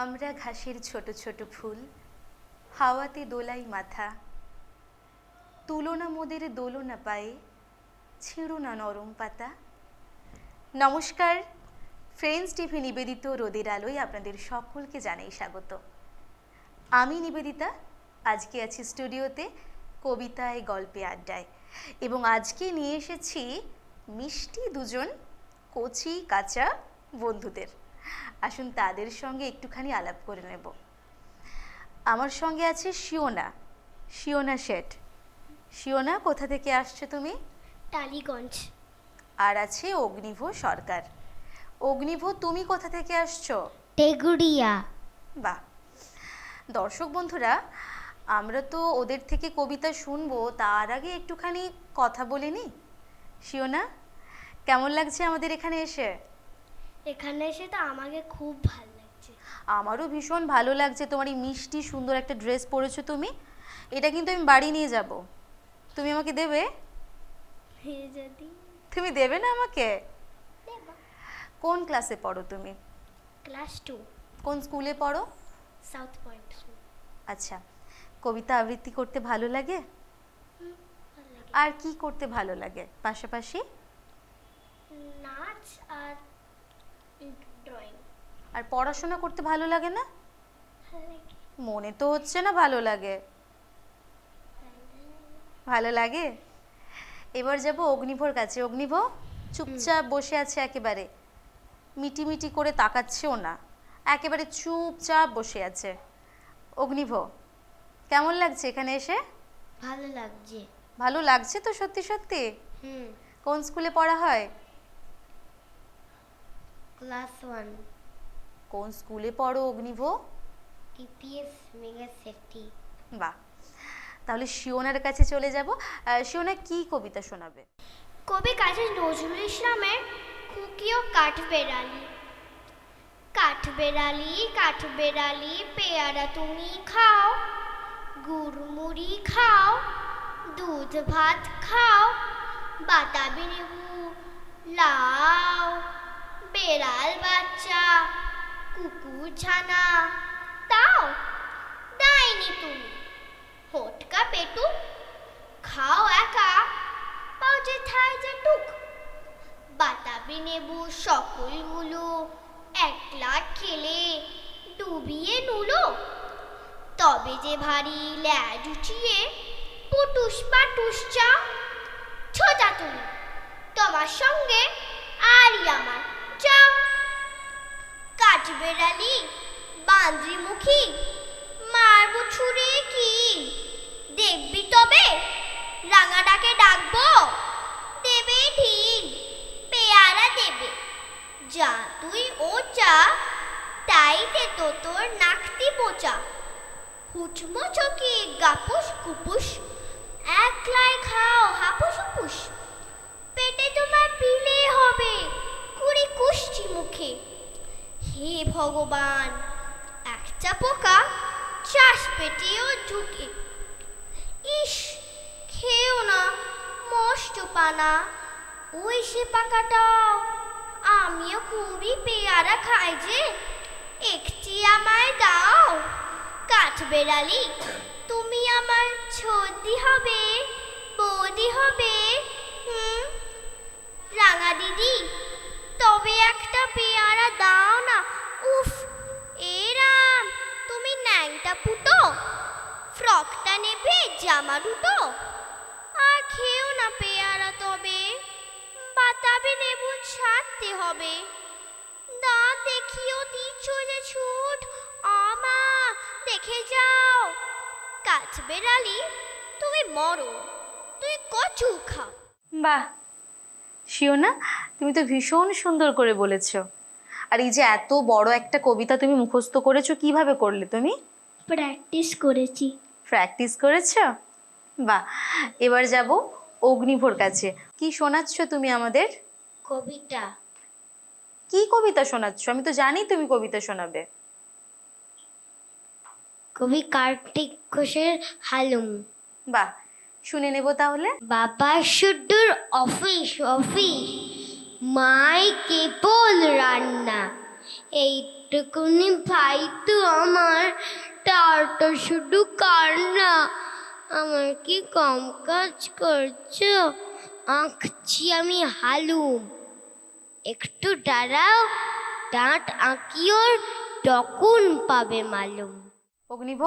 আমরা ঘাসের ছোট ছোট ফুল, হাওয়াতে দোলাই মাথা। তুলনা মোদের দোলনা পায়ে, ছিঁড়ো না নরম পাতা। নমস্কার ফ্রেন্ডস টিভি নিবেদিত রোদের আলোয় আপনাদের সকলকে জানাই স্বাগত। আমি নিবেদিতা, আজকে আছি স্টুডিওতে কবিতায়, গল্পে, আড্ডায়। এবং আজকে নিয়ে এসেছি মিষ্টি দুজন কচি কাঁচা বন্ধুদের। আসুন তাদের সঙ্গে একটুখানি আলাপ করে নেব। আমার সঙ্গে আছে শিওনা শিওনা শেঠ। শিওনা কোথা থেকে আসছো তুমি? টালিগঞ্জ। আর আছে অগ্নিভ সরকার। অগ্নিভ তুমি কোথা থেকে আসছো? টেগুড়িয়া বাহ। দর্শক বন্ধুরা আমরা তো ওদের থেকে কবিতা শুনব তার আগে একটুখানি কথা বলে নি শিওনা কেমন লাগছে আমাদের এখানে এসে? এখানে এসে তো আমাকে খুব ভালো লাগছে। আমারও ভীষণ ভালো লাগছে। তোমার এই মিষ্টি সুন্দর একটা ড্রেস পরেছো তুমি। এটা কিন্তু আমি বাড়ি নিয়ে যাব। তুমি আমাকে দেবে? যদি। তুমি দেবে না আমাকে? কোন ক্লাসে পড়ো তুমি? ক্লাস টু কোন স্কুলে পড়ো? সাউথ পয়েন্ট আচ্ছা। কবিতা আবৃত্তি করতে ভালো লাগে। আর কি করতে ভালো লাগে? পাশাপাশি? নাচ আর আর পড়াশোনা করতে ভালো লাগে না? মনে তো হচ্ছে না ভালো লাগে। ভালো লাগে? এবার যাব অগ্নিভোর কাছে। অগ্নিভ চুপচাপ বসে আছে একেবারে। মিটি মিটি করে তাকাচ্ছেও না। একেবারে চুপচাপ বসে আছে। অগ্নিভ কেমন লাগছে এখানে এসে? ভালো লাগছে। ভালো লাগছে তো সত্যি সত্যি? হুম। কোন স্কুলে পড়া হয়? Class one. কোন স্কুলে পড়ো অগ্নিভ? TPS mega safety. বাহ। তাহলে শিওনার কাছে চলে যাব। শিওনা কি কবিতা শোনাবে? কবি কাজী নজরুল ইসলামের খুকিও কাঠবেড়ালি কাঠবেড়ালি কাঠবেড়ালি পেয়ারা তুমি খাও গুড়মুড়ি খাও দুধ ভাত খাও বাতাবি লেবু লাও বেড়াল বাচ্চা কুকুর ছানা তাও দাইনি তুমি। হোটকা পেটু, খাও একা। পাও যে থাই যে টুক। বাতাবি নেবু সকলগুলো একলা খেলে ডুবিয়ে নুলো। তবে যে ভারী ল্যাজ উঠিয়ে পুটুস পাটুস চাও ছোটা তুমি। তোমার সঙ্গে আরই আমার কাঠবেড়ালি বান্দ্রিমুখী মারবো ছুড়ে কি? দেখবি তবে, রাঙাটাকে ডাকবো। দেবে ঢিল, পেয়ারা দেবে। যা তুই ও চা, তাই দে তো তোর নাকতি পোচা হুচমো চকি গাপুস কুপুস হে ভগবান, একটা পোকা চাষ পেটেও ঢুকে। ইস, খেও না, মস্ত পানা। ওই সে পাকাটা, আমিও খুবই পেয়ারা খাই যে। একটি আমায় দাও, কাঠ বেড়ালি, তুমি আমার ছর্দি হবে, বৌদি হবে, হুম? রাঙা দিদি, তবে একটা পেয়ারা দাও ফ্রকটা নেবে জামা দুটো আর খেও না পেয়ারা তবে বাতাবে নেবু ছাড়তে হবে। দাঁত দেখিও দিচ্ছ যে ছুট আমা দেখে যাও। কাছ বেড়ালি তুমি মরো তুই কচু খাও। বাহ শিওনা তুমি তো ভীষণ সুন্দর করে বলেছ। আর এই যে এত বড় একটা কবিতা তুমি মুখস্থ করেছ কীভাবে করলে তুমি? প্র্যাকটিস করেছি। প্র্যাকটিস করেছ? বাহ এবার যাব অগ্নিভোর কাছে। কি শোনাচ্ছ তুমি আমাদের? কবিতা। কি কবিতা শোনাচ্ছ? আমি তো জানি তুমি কবিতা শোনাবে। কবি কার্তিক ঘোষের হালুম। বাহ শুনে নেব তাহলে। বাবা শুড্ডুর অফিস অফিস মাই কেবল রান্না। এইটুকুনি ভাই তো আমার তার তো শুধু কান্না আমার কি কম কাজ করছ? আঁকছি আমি হালুম। একটু দাঁড়াও দাঁত আঁকিওর তখন পাবে মালুম। অগ্নিভ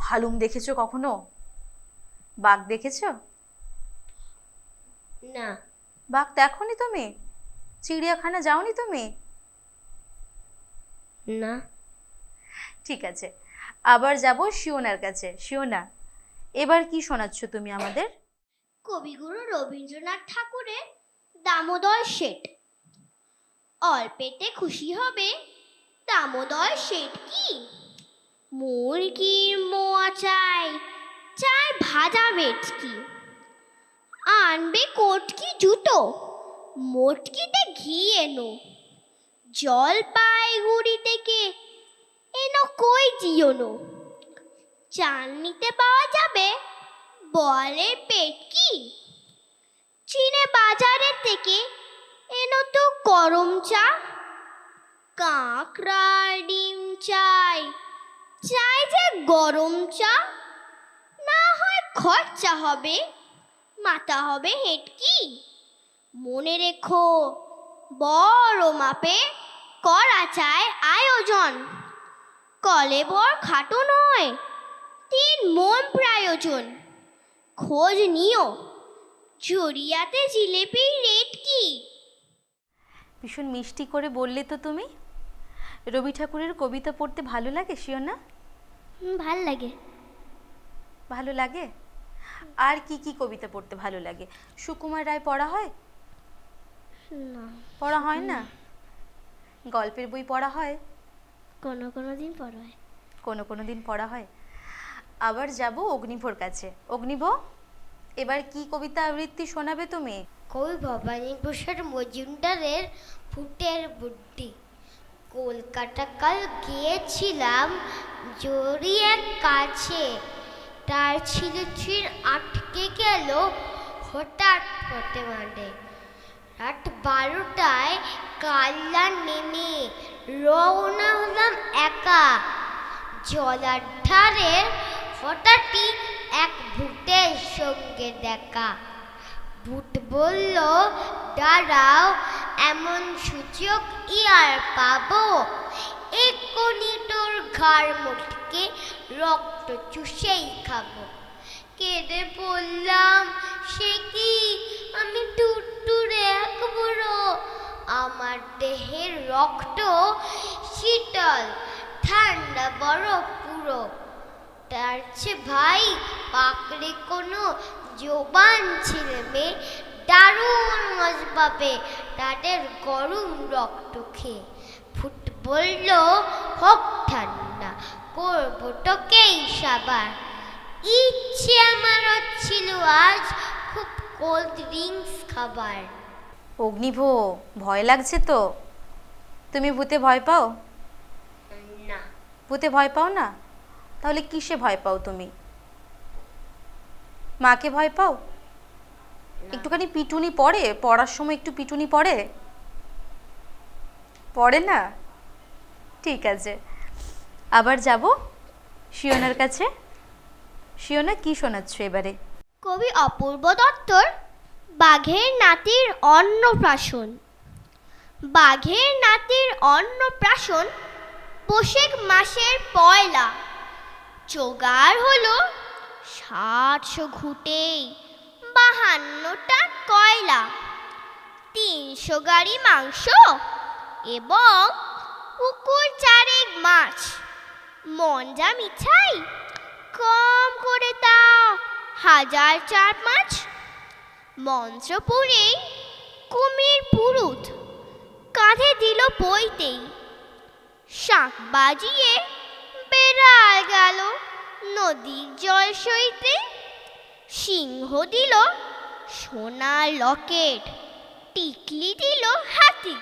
হালুম দেখেছ কখনো? বাঘ দেখেছ? না। বাঘ দেখোনি তুমি? চিড়িয়াখানা যাওনি তুমি? না। ঠিক আছে। আবার যাব শিওনার কাছে। শিওনা, এবার কি শোনাচ্ছ তুমি আমাদের? কবিগুরু রবীন্দ্রনাথ ঠাকুরের দামোদর শেঠ। অল্পেতে খুশি হবে দামোদর শেঠ কি? মুরগির মোয়া চাই চাই ভাজা ভেটকি আনবে কোটকি জুতো, মোটকিতে ঘি এনো। জল পায়গুড়ি থেকে এনো কই জিওনো চাল নিতে পাওয়া যাবে বলে পেট কি? চীনে বাজারের থেকে এনো তো গরম চা, কাঁকড়া, ডিম চাই। চাই যে গরম চা, না হয় খরচা হবে, মাথা হবে হেটকি মনে রেখো, বড় মাপে করা চায় আয়োজন। কলে বর খাটো নয় তিন মন প্রয়োজন। খোঁজ নিও জড়িয়াতে জিলেপির রেট কি? ভীষণ মিষ্টি করে বললে তো তুমি। রবি ঠাকুরের কবিতা পড়তে ভালো লাগে শিওনা? ভালো লাগে। ভালো লাগে? আর কি কি কবিতা পড়তে ভালো লাগে? সুকুমার রায় পড়া হয়? না। পড়া হয় না? গল্পের বই পড়া হয়? কোনো কোনো দিন পড়া হয় কোনো কোনো দিন পড়া হয়। আবার যাব অগ্নিভোর কাছে। অগ্নিভ এবার কি কবিতা আবৃত্তি শোনাবে তুমি? কবি ভবানী প্রসাদ মজুমদারের ফুটের বুদ্ধি। কলকাতা কাল গিয়েছিলাম জড়িয়ে কাছে। তার ছিল ছিল আটকে গেল হঠাৎ পথে মাঠে। রাত বারোটায় কাল্লা নেমে রওনা হলাম একা। জলার ধারে হঠাৎই এক ভূতের সঙ্গে দেখা। ভূত বলল, দাঁড়াও, এমন সূচক ইয়ার পাবো? এক্ষুনি তোর ঘাড় মুটকে রক্ত চুষেই খাব। কেঁদে বললাম, সে কি? আমি টুট্টুরে এক বুড়ো আমার দেহের রক্ত শীতল, ঠান্ডা বড় পুরো। তার চেয়ে ভাই পাকড়ে কোনো জোবান ছেলে মেয়ে দারুণ মজা পাবে তাদের গরম রক্ত খেয়ে। ফুট বলল হোক ঠান্ডা, করব তোকেই সাবার। ইচ্ছে আমার হচ্ছিল আজ খুব কোল্ড ড্রিঙ্কস খাবার। অগ্নিভ ভয় লাগছে তো? তুমি ভূতে ভয় পাও? না। ভূতে ভয় পাও না? তাহলে কিসে ভয় পাও তুমি? মাকে ভয় পাও? একটুখানি পিটুনি পড়ে? পড়ার সময় একটু পিটুনি পড়ে? পড়ে না? ঠিক আছে। আবার যাব শিওনার কাছে? শিওনা কি শোনাচ্ছ এবারে? কবি অপূর্ব দত্তর বাঘের নাতির অন্নপ্রাশন। বাঘের নাতির অন্নপ্রাশন পোশেক মাসের পয়লা। জোগাড় হলো ষাটশো ঘুটেই বাহান্নটা কয়লা, তিনশো গাড়ি মাংস এবং পুকুর চারেক মাছ। মঞ্জা মিঠাই কম করে তা হাজার চার পাঁচ মন্ত্রপুরে কুমির পুরুত কাঁধে দিল বইতেই। শাঁখ বাজিয়ে বেড়াল গেল নদীর জল সইতে। সিংহ দিল সোনার লকেট, টিকলি দিল হাতি।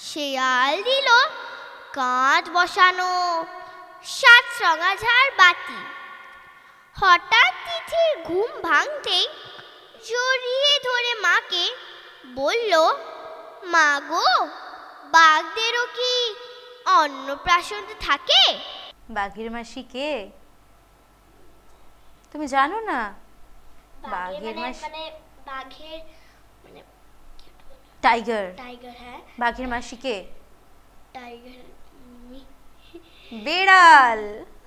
শেয়াল দিল কাঁধ বসানো সাত ঝাড় বাতি। হঠাৎ তিথির ঘুম ভাঙতেই জড়িয়ে ধরে মাকে বলল মা গো বাঘদেরও কি অন্নপ্রাশন থাকে? বাঘের মাসি কে? তুমি জানো না? বাঘের মানে মাসি মানে বাঘের মানে টাইগার। টাইগার হ্যাঁ। বাঘের মাসি কে? টাইগার বেড়াল।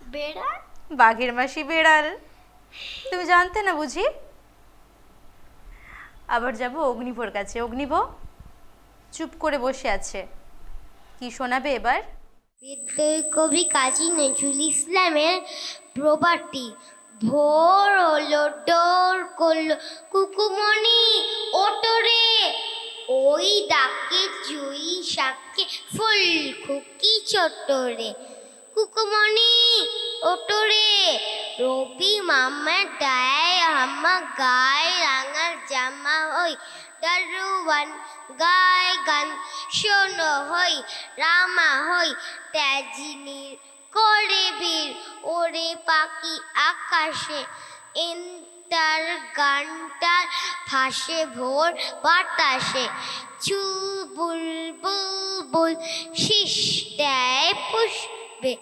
বেড়া বাঘের মাসি বেড়াল। তুমি জানতে না বুঝি? আবার যাব অগ্নিভোর কাছে। অগ্নিভ, চুপ করে বসে আছে। কি শোনাবে এবার? কবি কাজী নজরুল ইসলামের প্রপার্টি। ভোর হলো ডোর করল কুকুমণি ওটরে। ওই ডাকে জুই শাকে ফুল খুকি চটরে। কুকুমণি ওটরে, রবি মামা ডায় হামা গায় রাঙার জামা হই, দারুয়ান গায় গান শোনো হই, রামা হই তেজিনীর করে বীর, ওরে পাখি আকাশে এন্তার গানটার ফাঁসে ভোর বাতাসে। বুলবুল বুল শীষ দেয় পুষ্পে,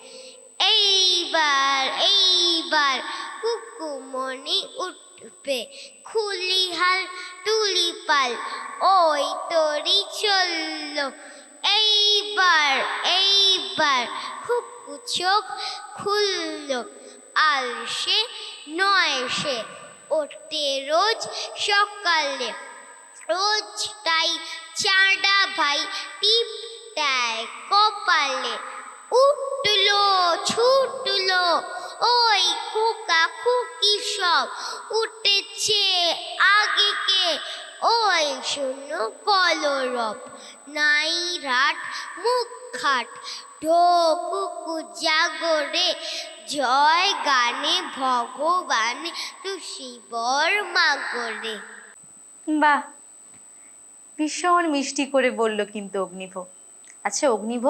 এইবার এইবার কুকুমণি উঠবে খুলিহাল তুলিপাল ওই তরি চলল এইবার এইবার খুকু চোখ খুলল আলসে নয় সে ওঠে রোজ সকালে রোজ তাই চাঁদা ভাই টিপ দেয় কপালে উঠল ছুটলো ওই কুকা খুকি সব উঠেছে আগে কে ওই শূন্য কলরব, নাই রাট মুখ খাট। ঢোকুকু জাগরে, জয় গানে ভগবান শিবর মাগরে। বাহ, ভীষণ মিষ্টি করে বলল কিন্তু অগ্নিভ। আচ্ছা অগ্নিভ,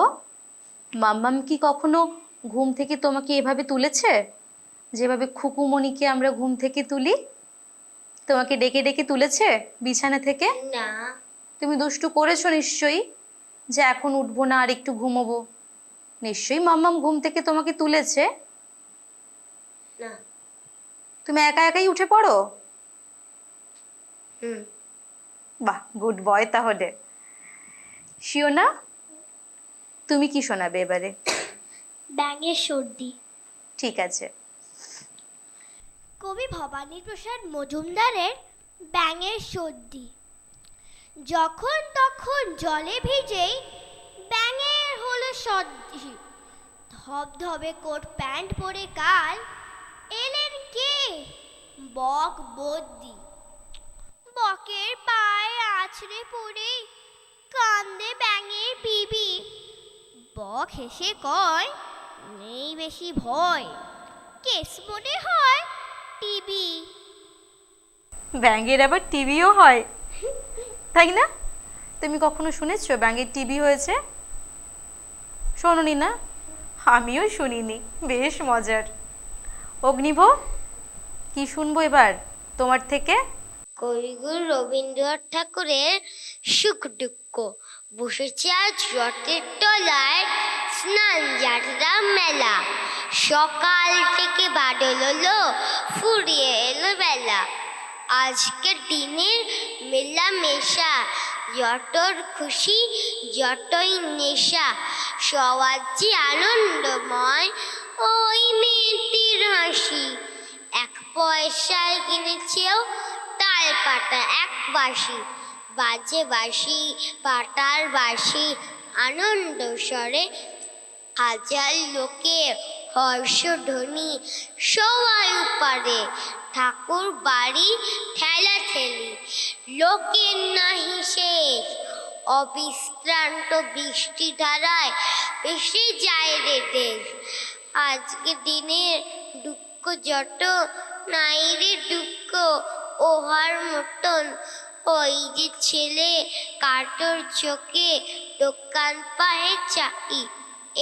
মাম্মাম কি কখনো ঘুম থেকে তোমাকে এভাবে তুলেছে? যেভাবে খুকুমণিকে আমরা ঘুম থেকে তুলি? তোমাকে ডেকে ডেকে তুলেছে বিছানা থেকে? না। তুমি দুষ্টু করেছ নিশ্চয়ই যে এখন উঠবো না আর একটু ঘুমোবো। নিশ্চয়ই মাম্মাম ঘুম থেকে তোমাকে তুলেছে। না। তুমি একা একাই উঠে পড়ো? হুম। বাহ গুড বয় তাহলে। শিও না তুমি কি শোনাবে এবারে? ব্যাঙের সর্দি। ঠিক আছে। কবি ভবানী প্রসাদ মজুমদারের ব্যাঙের সর্দি। যখন তখন জলে ভিজেই ব্যাঙের হলো সর্দি। ধবধবে কোট প্যান্ট পরে কাল এলেন কে? বক বদ্দি বকের পায়ে আছড়ে পড়ে কান্দে ব্যাঙের বিবি। বক হেসে কয় নেই বেশি ভয়। কেস মনে হয় টিভি। ব্যাঙের আবার টিভিও হয়। তাই না? তুমি কখনো শুনেছো ব্যাঙের টিভি হয়েছে? শোনোনি না? আমিও শুনিনি বেশ মজার। অগ্নিভ কি শুনব এবার তোমার থেকে? কবিগুরু রবীন্দ্রনাথ ঠাকুরের সুখ দুঃখ। বসেছে আজ রথের তলায় স্নান যাত্রা সকাল থেকে বাদল হলো, ফুরিয়ে এলো বেলা। আজকের দিনের মেলামেশা যতর খুশি যতই নেশা। সবার যে আনন্দময় ওই মেয়েটির হাসি। এক পয়সায় কিনেছেও তাল পাটা এক বাসি বাজে বাসি পাটার বাঁশি, আনন্দ স্বরে হাজার লোকে হর্ষধ্বনি সবাই পারে ঠাকুর বাড়ি ঠেলা ঠেলি লোকের নাহি শেষ অবিশ্রান্ত বৃষ্টি ধারায় ভেসে যায় রে দেশ। আজকে দিনের দুঃখ যত, নাই রে দুঃখ। ওহার মতন ওই যে ছেলে কাটোর চোখে দোকান পায়ে চাই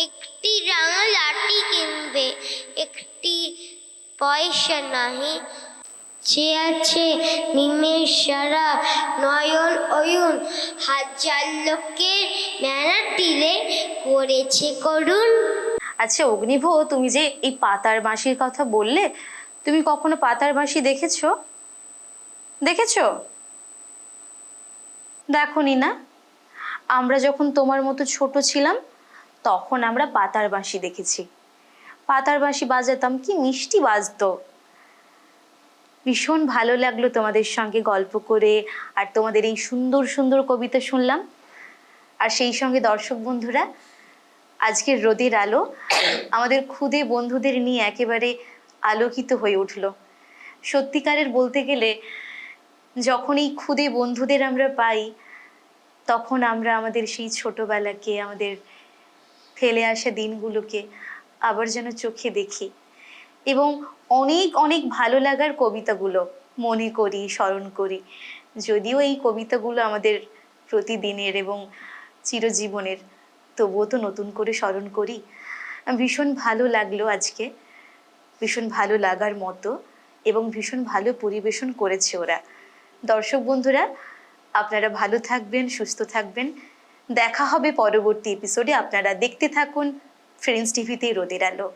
একটি রাঙা লাঠি কিনবে, একটি পয়সা নাহি। সে আছে নিমেষ সারা নয়ন অয়ুন। হাজার লোকের মেলা তীরে করেছে করুন আচ্ছা অগ্নিভ, তুমি যে এই পাতার বাঁশির কথা বললে, তুমি কখনো পাতার বাঁশি দেখেছ? দেখেছ? দেখনি না? আমরা যখন তোমার মতো ছোট ছিলাম তখন আমরা পাতার বাঁশি দেখেছি। পাতার বাঁশি বাজাতাম কি মিষ্টি বাজতো। ভীষণ ভালো লাগল তোমাদের সঙ্গে গল্প করে, আর তোমাদের এই সুন্দর সুন্দর কবিতা শুনলাম। আর সেই সঙ্গে দর্শক বন্ধুরা, আজকের রোদের আলো আমাদের ক্ষুদে বন্ধুদের নিয়ে একেবারে আলোকিত হয়ে উঠল। সত্যিকারের বলতে গেলে, যখন এই ক্ষুদে বন্ধুদের আমরা পাই, তখন আমরা আমাদের সেই ছোটবেলাকে, আমাদের ফেলে আসা দিনগুলোকে আবার যেন চোখে দেখি। এবং অনেক অনেক ভালো লাগার কবিতাগুলো মনে করি, স্মরণ করি। যদিও এই কবিতাগুলো আমাদের প্রতিদিনের এবং চিরজীবনের তবুও তো নতুন করে স্মরণ করি। ভীষণ ভালো লাগল আজকে। ভীষণ ভালো লাগার মতো এবং ভীষণ ভালো পরিবেশন করেছে ওরা। দর্শক বন্ধুরা, আপনারা ভালো থাকবেন, সুস্থ থাকবেন। দেখা হবে পরবর্তী এপিসোডে আপনারা দেখতে থাকুন ফ্রেন্ডস টিভিতে রোদের আলো।